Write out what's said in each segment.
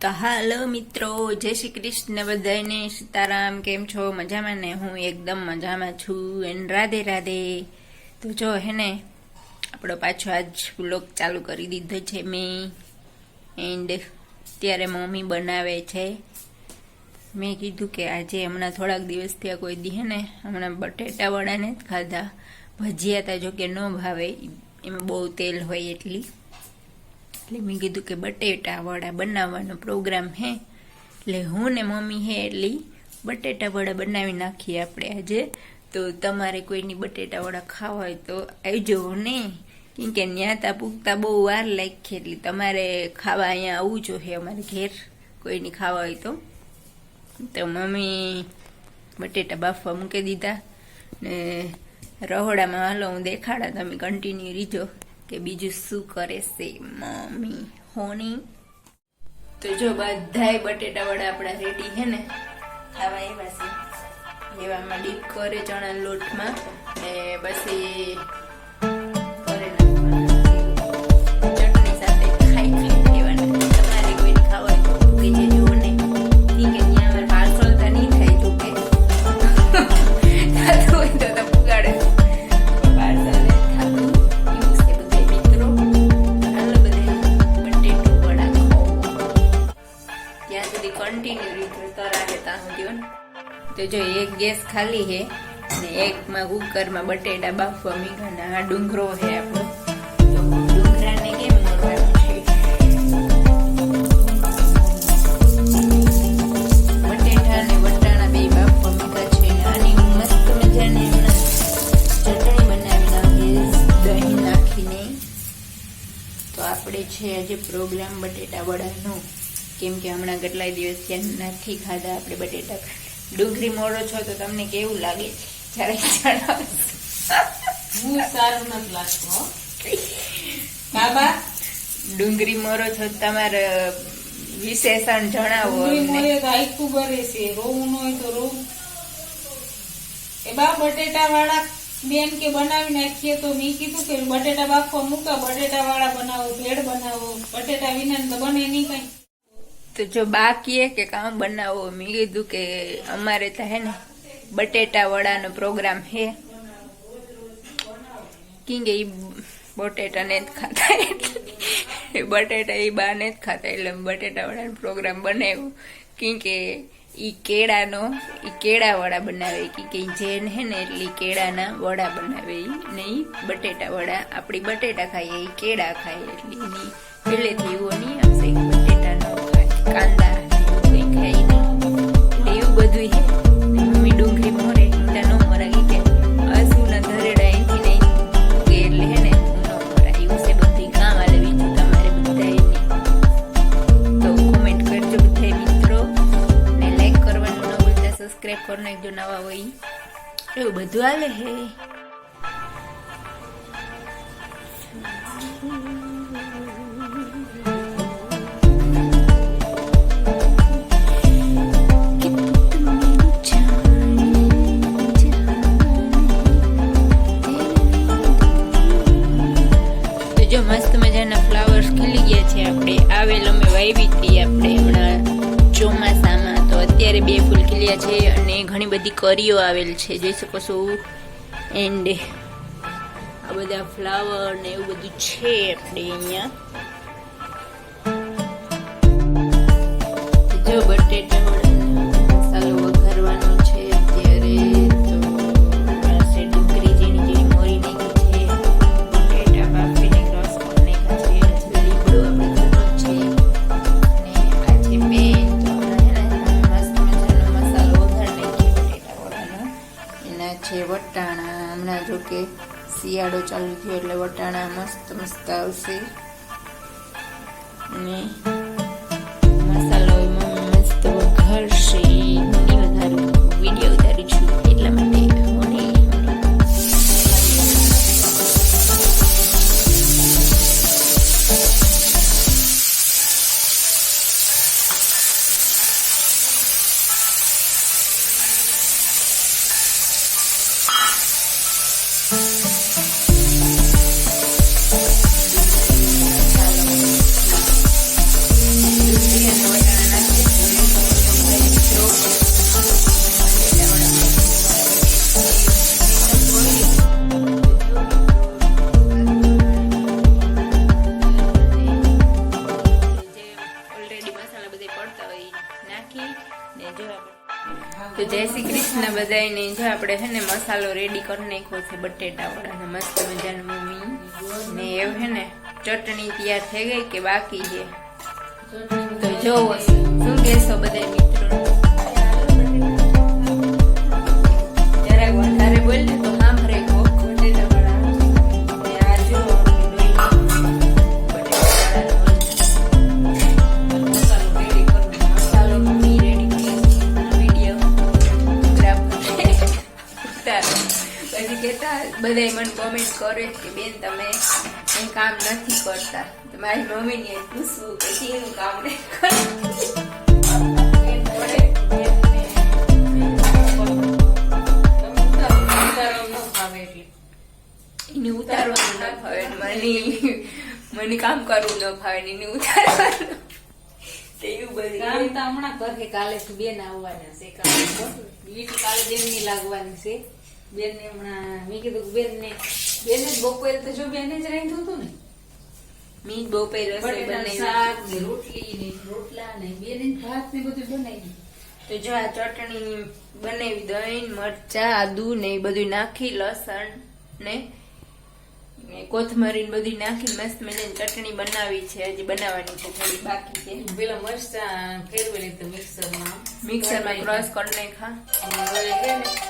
તો હાલો મિત્રો, જય શ્રી કૃષ્ણ બધાને સીતારામ, કેમ છો? મજામાં ને? હું એકદમ મજામાં છું એન રાધે રાધે. તો જો, હે ને, આપણો પાછો આજ બ્લોગ ચાલુ કરી દીધો છે મેં. એન્ડ ત્યારે મમ્મી બનાવે છે. મેં કીધું કે આજે હમણાં થોડાક દિવસ ત્યાં કોઈ દી ને, હમણાં બટેટા વડાને જ ખાધા. ભજીયા તા જો કે ન ભાવે, એમાં બહુ તેલ હોય એટલી. એટલે મેં કીધું કે બટેટા વડા બનાવવાનો પ્રોગ્રામ હે. એટલે હું ને મમ્મી હે એટલી બટેટા વડા બનાવી નાખીએ આપણે આજે. તો તમારે કોઈની બટેટા વડા ખાવા હોય તો આવજો ને. કેમ કે ન્યાતા પૂગતા બહુ વાર લાગી એટલે તમારે ખાવા અહીંયા આવવું જોઈએ અમારે ઘેર. કોઈની ખાવા હોય તો. તો મમ્મી બટેટા બાફવા મૂકી દીધા ને રહોડામાં હાલો હું દેખાડા, તમે કન્ટિન્યુ રીજો. કે બીજું શું કરે છે, મમ્મી? હોની? તો જો બધાય બટેટા વડા આપણા રેડી હે ને? ખાવા એવા છે. એવામાં ડીપ કરે ચણા લોટમાં ને પછી કરે હો ને તો જો એક ગેસ ખાલી હે ને એકમાં કુકરમાં બટેટા, બાફવા મીઠાના, આ ડુંગરો છે આપણો. ડુંગરાને કેમ બટેટા ને વટાણા બે બાફવા મીઠા છે. મસ્ત મજાની ચટણી બનાવી નાખીએ દહીં નાખીને. તો આપણે છે આજે પ્રોગ્રામ બટેટા વડાનો. કેમ કે હમણાં કેટલાય દિવસ ત્યાં નથી ખાધા આપણે બટેટા. ડુંગળી મોડો છો તો તમને કેવું લાગે છે? જ્યારે જણાવો સારું નથી લાગતું બાબા? ડુંગળી મોરો છો તમારે વિશેષણ જણાવો એ બા બટેટા વાળા બેન કે બનાવી નાખીએ તો મેં કીધું કે બટેટા બાફવા મૂકા બટેટા વાળા બનાવો ભેળ બનાવો. બટેટા વિના તો બને નહીં કઈ. તો જો બાકી કે કામ બનાવો, મેં કીધું કે અમારે તો હે ને બટેટા વડાનો પ્રોગ્રામ હે. કેમ કે ઈ બટેટા ને જ ખાતા એટલે. બટેટા એ બા ને જ ખાતા એટલે બટેટા વડાનો પ્રોગ્રામ બનાવ્યો. કેમ કે ઈ કેળાનો, ઈ કેળા વડા બનાવે કે કે જેન હે ને એટલે કેળાના વડા બનાવે ને ઈ બટેટા વડા આપણી બટેટા ખાઈએ, ઈ કેળા ખાઈએ. એટલે એની પહેલેથી એવું કાંદા કંઈ ખાય નહીં. એવું બધું ને મમ્મી ડુંગળી મોરે ઈંડા ન મરાગી કે આસુના ધરેડા એથી નહીં કે એટલે ને મરાય છે, બધું કામ આલે બીજું તમારે બધાય તો કોમેન્ટ કરજો બધા મિત્રો. ને લાઈક કરવાનું ન ભૂલતા સબસ્ક્રાઇબ કરી નાખજો નવા હોય. એવું બધું હાલે હે. કરીઓ આવેલ છે. જોઈ શકો છો એન્ડ આ બધા ફ્લાવર ને એવું બધું છે આપણે અહીંયા. જો બટેટા કે શિયાળો ચાલુ થયો એટલે વટાણા મસ્ત મસ્ત આવશે. અને આપણે છે ને મસાલો રેડી કરી નાખ્યો છે બટેટા વડાનો મસ્ત મજાની મમ્મી. ને એવું છે ને ચટણી તૈયાર થઈ ગઈ કે બાકી છે? તો જોવો શું કહેશો બધા મિત્રો જરાક વધારે બોલ કહેતા બધાય મને કોમેન્ટ કરે કે, બેન, તમે કંઈ કામ નથી કરતા. તો મારી મમ્મીને પૂછવું કે, શેનું કામ નહીં કરતા. એને ઉતારવાનું ના ફાવે મને મને કામ કરવું ન ફાવે એને ઉતારવાનું. એવું બધું. કામ તો હમણાં કરે કાલે બેન આવવાના છે કાલે વીટી કાલે બેનની લાગવાની છે. બેન ને હમણાં મેં કીધું કે બેન ને બેન જ બપોરે તો જો બેને જ રાખ્યું હતું ને. મેં બપોર રસોઈ બનાવી શાક ને રોટલી ને રોટલા ને બેને ભાત ને બધું બનાવી તો જો આ ચટણી બનાવી દહીં મરચા આદુ ને એ બધું નાખી લસણ ને કોથમરી ને બધું નાખી મસ્ત મને ચટણી બનાવી છે. હજી બનાવવાની છે થોડી બાકી છે. પેલા મરચા ફેરવી લીધું મિક્સરમાં. મિક્સરમાં ક્રોસ કરી નાખા. હવે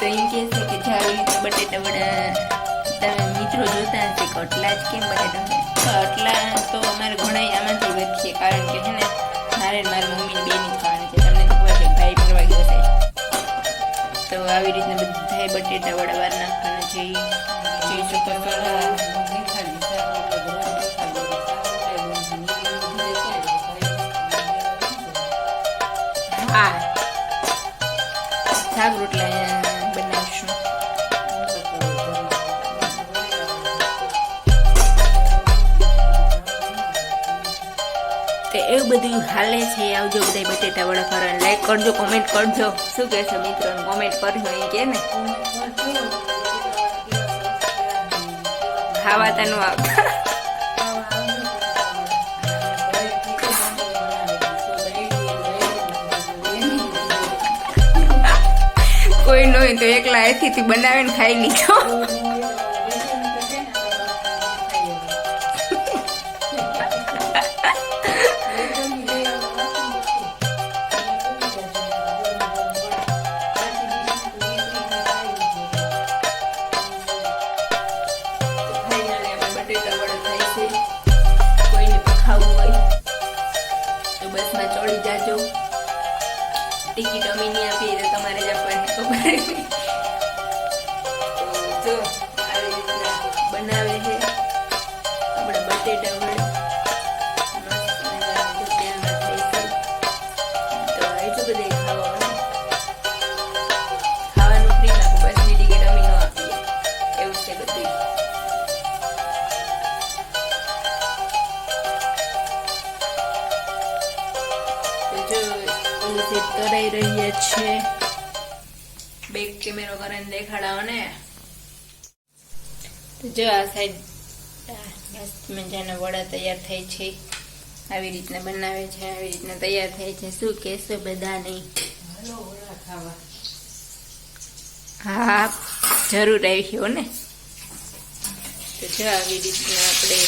તો એમ કહે છે કે જે આવી રીતે બટેટા વડા તમે મિત્રો જોતા હશે કે અટલા જ કેમ બટેટા? વડા તો અમારે ઘણા આમાંથી વધીએ કારણ કે છે ને મારે મારી મમ્મીને બેની ખાવાની છે. તમને ખબર છે ભાઈ ફરવા ગયો છે. તો આવી રીતના બધાય બટેટા વડા વાર નાખવાના છે. જોઈ શકો છો હાલે છે, આવજો બધા બટેટા વડા ખાવા લાઈક કરજો કોમેન્ટ કરજો. શું કહેશો મિત્રો? કોમેન્ટ કરજો એ કે ને? ખાવા તાનું આવતા કોઈ નહીં તો એકલા એથી બનાવીને ખાઈ લીધો. જો આવી રીતના બનાવે છે. આપણે બટેટા વડા. જો કરાઈ રહ્યા છે બેક કેમેરો કરીને દેખાડાવો ને. તો જો આ સાઈડ મસ્ત મજાના વડા તૈયાર થાય છે. આવી રીતના બનાવે છે આવી રીતના તૈયાર થાય છે. શું કહેશો બધા નહીં હા જરૂર આવી ને. તો જો આવી રીતના આપણે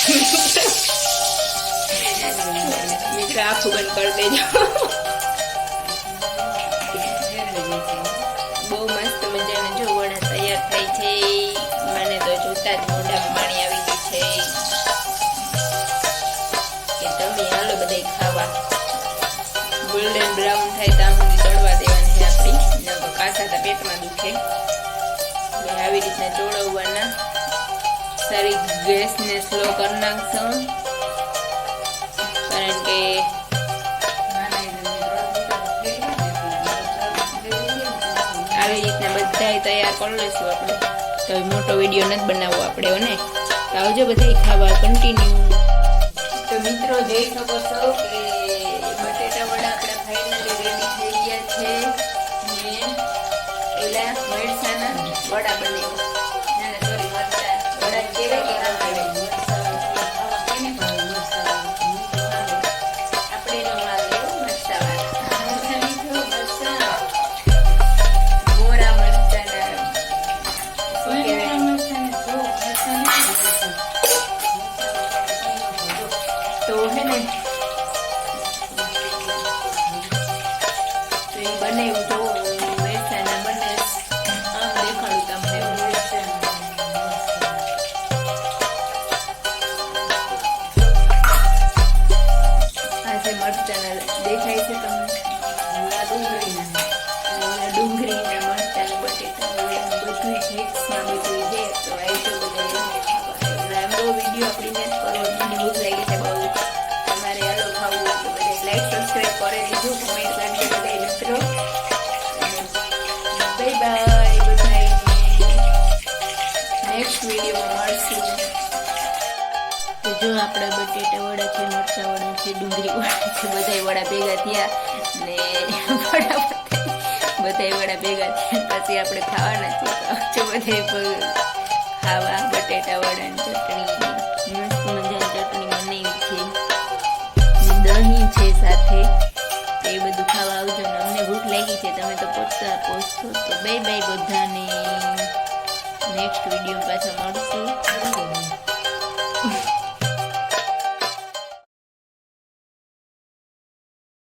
મિત્રો આખું બંધ કરી દેજો. બધા ખાવા. ગોલ્ડન બ્રાઉન થાય ત્યાં સુધી ચડવા દેવાની છે આપણી. કાચા પેટમાં દુખે. આવી રીતના ચોળવવાના સારી ગેસને સ્લો કરી નાખશો. કારણ કે આવી રીતના બધાય તૈયાર કરી લઈશું આપણે. તો મોટો વીડિયો નથી બનાવવો આપણે ને? તો આવજો બધા ખાવા કન્ટિન્યુ મિત્રો જોઈ શકો છો કે બટેટા વડા આપણા ફાઇનલી રેડી થઈ ગયા છે. ને એલા મરસાના વડા બને ના ના સોરી મરચા. વડા કેવા કેવા મળે જો આપણા બટેટા વડા છે મરચા ડુંગળી વડા ભેગા થયા ને વડા ભેગા થયા. પછી આપણે ખાવાના છે તો બધાય ખાવા બટેટા વડાની ચટણી. મસ્ત મજાની ચટણી બનાવી છે. દહીં છે સાથે. છે તમે તો પોતા પહોંચશો તો બાય બાય બધાને નેક્સ્ટ વીડિયો પાછા મળશું.